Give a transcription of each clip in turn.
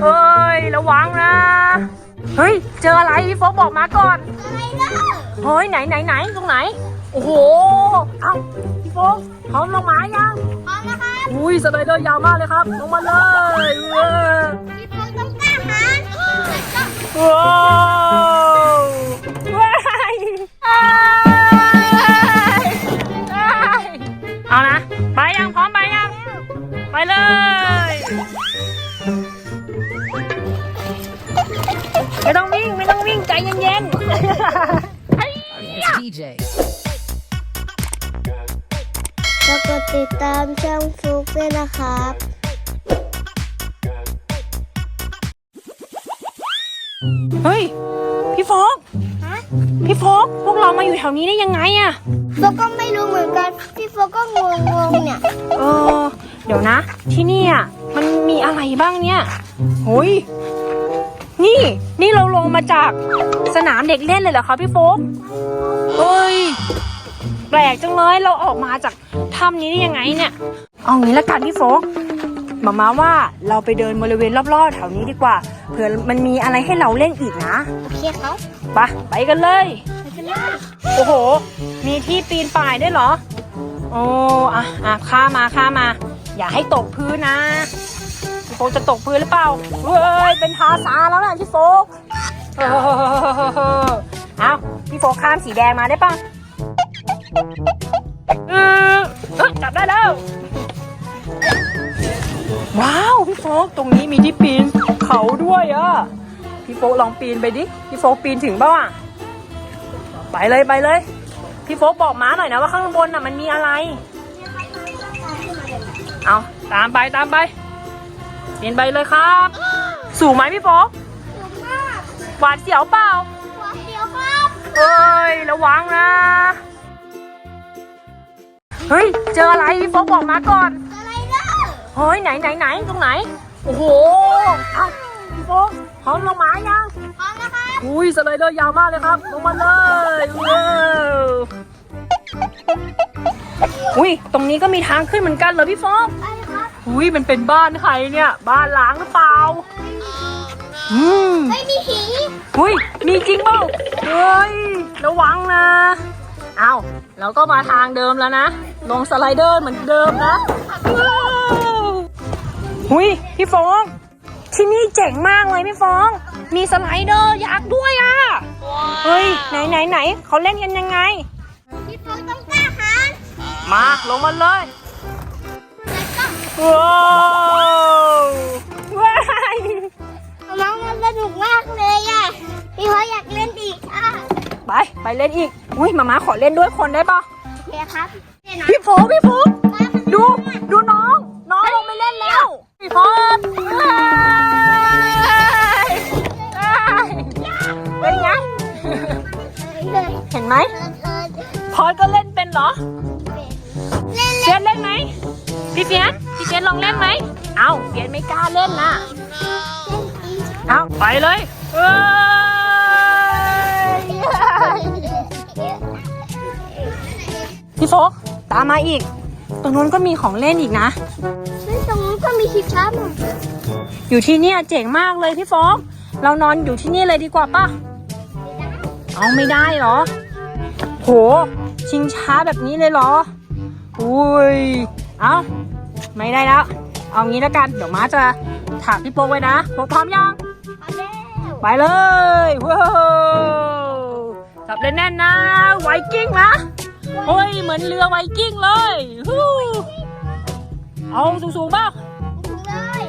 เฮ้ย ระวังนะ เฮ้ย เจออะไรพี่โฟกบอกมาก่อน อะไรเด้อเฮ้ย ไหนไหนไหนตรงไหน โอ้โห เอ้าพี่โฟกพร้อมลงมายัง พร้อมนะครับอุ้ยสไลเดอร์ยาวมากเลยครับ ลงมาเลยเว้ยพี่โฟต้องกล้าหาญแล้วก็ว้าวว้ายอ้ายอ้ายเอานะ ไปยังพร้อมไปยัง ไปเลย DJ. แล้วก็ติดตามช่องฟลุกด้วยนะครับ เฮ้ย พี่โฟกฮะพี่โฟกพวกเรามาอยู่แถวนี้ได้ยังไงอะโฟก็ไม่รู้เหมือนกัน พี่โฟก็งงๆเนี่ย เออ เดี๋ยวนะ ที่นี่อะมันมีอะไรบ้างเนี่ยโอ้ย นี่นี่เราลงมาจากสนามเด็กเล่นเลยเหรอคะพี่โฟกเฮ้ยแปลกจังเลยเราออกมาจากถ้ำนี้ได้ยังไงเนี่ย เอางี้ละกันพี่โฟกมามาว่าเราไปเดินบริเวณรอบๆแถวนี้ดีกว่าเผื่อมันมีอะไรให้เราเล่นอีกนะโอเคเขาไปไปกันเลยไปกันเลยโอ้โห มีที่ปีนป่ายด้วยเหรอ โอ้อะอะข้ามาข้ามา อย่าให้ตกพื้นนะพี่โฟ กจะตกพื้นหรือเปล่าเฮ้ยเป็นทาซานแล้วนะพี่โฟกเออเอาพี่โฟกข้ามสีแดงมาได้ปะเออเอ้ยจับได้แล้ว ว้าวพี่โฟกตรงนี้มีที่ปีนเขาด้วยอะพี่โฟกลองปีนไปดิพี่โฟกปีนถึงเปล่าอะไปเลยไปเลยพี่โฟกบอกม้าหน่อยนะว่าข้างบนน่ะมันมีอะไร เอาตามไปตามไป ปีนไปเลยครับ สูงไหมพี่โฟกถูกมากหวาดเสียวเปล่าหัวเดียวครับเอ้ยระวังนะเฮ้ยเจออะไรพี่โฟกบอกมาก่อนอะไรเด้อเฮ้ยไหนไหนไหนตรงไหนโอ้โหเอ้าพี่โฟกพร้อมลงมายังพร้อมนะครับอุ้ยสไลเดอร์ยาวมากเลยครับลงมาเลยว้าวอุ้ยตรงนี้ก็มีทางขึ้นเหมือนกันเหรอพี่โฟกไปครับ อุ้ยมันเป็นบ้านใครเนี่ย บ้านล้างหรือเปล่า อืมไม่มีผีอุ้ยมีจริงเปล่าเฮ้ยระวังนะเอาเราก็มาทางเดิมแล้วนะ ลงสไลเดอร์เหมือนเดิมนะว้าวอุ้ยพี่ฟอง ที่นี่เจ๋งมากเลยพี่ฟอง มีสไลเดอร์ยักษ์ด้วยอะเฮ้ยไหนไหนไหนเขาเล่นกันยังไง พี่โฟต้องกล้าหาญมาลงมาเลยแล้ วก็ว้าวว้ายน้องมันสนุกมากเลยอะ พี่โฟอยากเล่นอีกอะไป ไปเล่นอีก อุ้ยมาม่าขอเล่นด้วยคนได้ปะโอเคครับเนี่ยนะพี่โฟกพี่โฟกดู ดูน้อง น้องลงไปเล่นแล้ว พี่โฟกเป็นไง เห็นไหมพอดก็เล่นเป็นเหรอเล่นเฟียสเล่นไหมพี่เฟียสพี่เฟียสลองเล่นไหม เอาเฟียสไม่กล้าเล่นนะเอาไปเลยเอ้ยพี่โฟกตามมาอีก ตรงนู้นก็มีของเล่นอีกนะซึ่งตรงนู้นก็มีชิปช้าอะอยู่ที่เนี่ยเจ๋งมากเลยพี่โฟกเรานอนอยู่ที่นี่เลยดีกว่าป่ะ เอาไม่ได้เหรอ โห ชิงช้าแบบนี้เลยเหรอ อุ้ย เอา ไม่ได้แล้ว เอางี้แล้วกัน เดี๋ยวม้าจะถากพี่โป๊กไว้นะโป๊กพร้อมยังเอาแล้วไปเลยว้าวจับแน่นๆนะ ไวกิ้งนะโอ้ย เหมือนเรือไวกิ้งเลยฮู้เอาสูงๆบ้างถึงเลย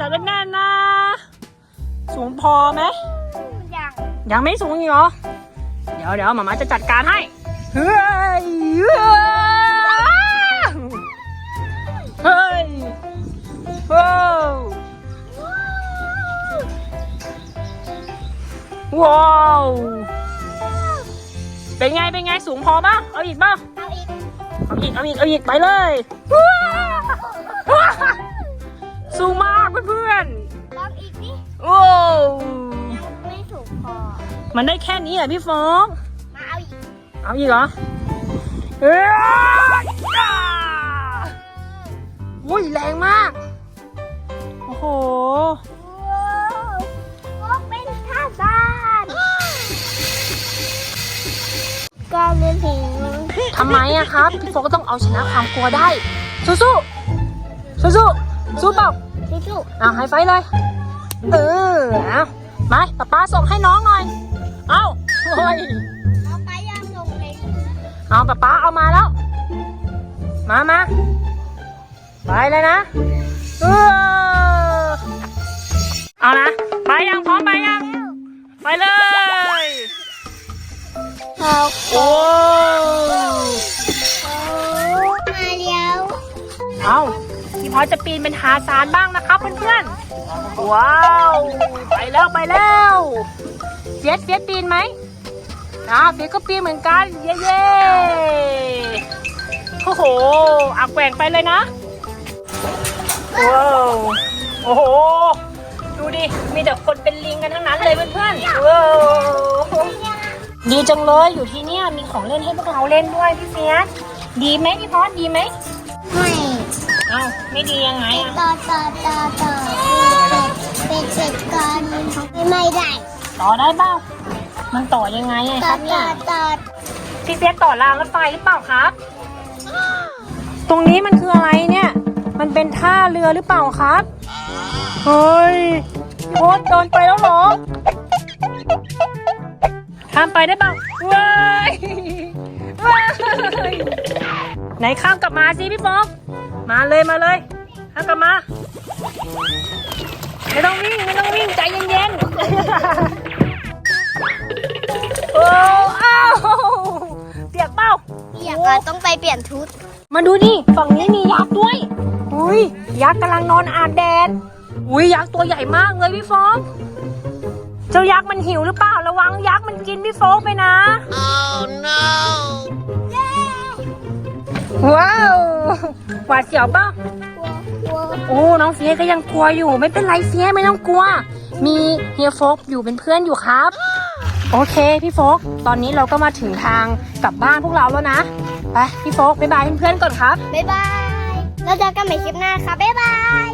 จับแน่นๆนะ สูงพอไหมอย่างยังไม่สูงอีกเหรอ เดี๋ยวเดี๋ยวหมามาจะจัดการให้เฮ้ย ว้าวเป็นไงเป็นไงสูงพอป่ะเอาอีกป่ะเอาอีกเอาอีกเอาอีกเอาอีกไปเลยว้าวสูงมากเพื่อนลองอีกนี่ๆโอ้วยังไม่ถูกพอ มันได้แค่นี้เหรอพี่ฟองมาเอาอีกเอาอีกเหรอเอ้ยอ่าอุ้ยแรงมากว้าว ก็เล่นถึงทำไมอะครับ พี่โฟกก็ต้องเอาชนะความกลัวได้ สู้สู้สู้สู้สู้เปล่าสู้เอาไฮไฟว์เลย เออเอามาป๊าป๊าส่งให้น้องหน่อย เอาเฮ้ยๆเอาไปยังลงเลยเอาป๊าป๊าเอามาแล้ว มามาไปเลยนะเออเอานะ ไปยังพร้อมไปยัง ไปเลย เอาโอ้มาเดียวเอาพี่พอจะปีนเป็นทาซานบ้างนะครับเพื่อนๆ ว้าว ไปแล้วไปแล้วเฟียสเฟียสปีนไหมอ่าเฟียสก็ปีนเหมือนกัน เย้เย้โอ้โหอักแกว่งไปเลยนะ ว้าว โอ้โห ดูดิ มีแต่คนเป็นลิงกันทั้งนั้นเลยเพื่อนๆว้าว ดีจังเลยอยู่ที่เนี่ยมีของเล่นให้พวกเราเล่นด้วยพี่เฟียสดีไหมพี่พอสดีไหมไม่เอ้าไม่ดียังไงอะต่อต่อต่อต่อเป็ดเป็ดกันไม่ได้ต่อได้เปล่ามันต่อยังไงอะคต่อรับเนี่ต่อยต่อพี่เฟียสต่อรางรถไฟหรือเปล่าครับ ตรงนี้มันคืออะไรเนี่ย มันเป็นท่าเรือหรือเปล่าครับ เฮ้ยพี่โพสโดนไปแล้วเหรอ ข้ามไปได้เปล่าว้ายว้ายไหนข้ามกลับมาสิพี่โฟกมาเลยมาเลยข้ามกลับมาไม่ต้องวิ่งไม่ต้องวิ่งใจเย็นๆโอ้อ้าวเปียกเป้าอยากอะต้องไปเปลี่ยนชุด มาดูดิฝั่งนี้มียักษ์ด้วย อุ้ยยักษ์กำลังนอนอาบแดดอุ้ยยักษ์ตัวใหญ่มากเลยพี่ฟอง เจ้ายักษ์มันหิวหรือเปล่า ระวังยักษ์มันกินพี่โฟกไปนะว้าวหวาดเสียวเปล่ากลัวโอ้ น้องเฟียสก็ยังกลัวอยู่ ไม่เป็นไรเฟียสไม่ต้องกลัว มีเฮียโฟกอยู่เป็นเพื่อนอยู่ครับ โอเคพี่โฟก ตอนนี้เราก็มาถึงทางกลับบ้านพวกเราแล้วนะ ไปพี่โฟกบ๊ายบายเพื่อนๆก่อนครับ บ๊ายบาย แล้วเจอกันใหม่คลิปหน้าค่ะ บ๊ายบาย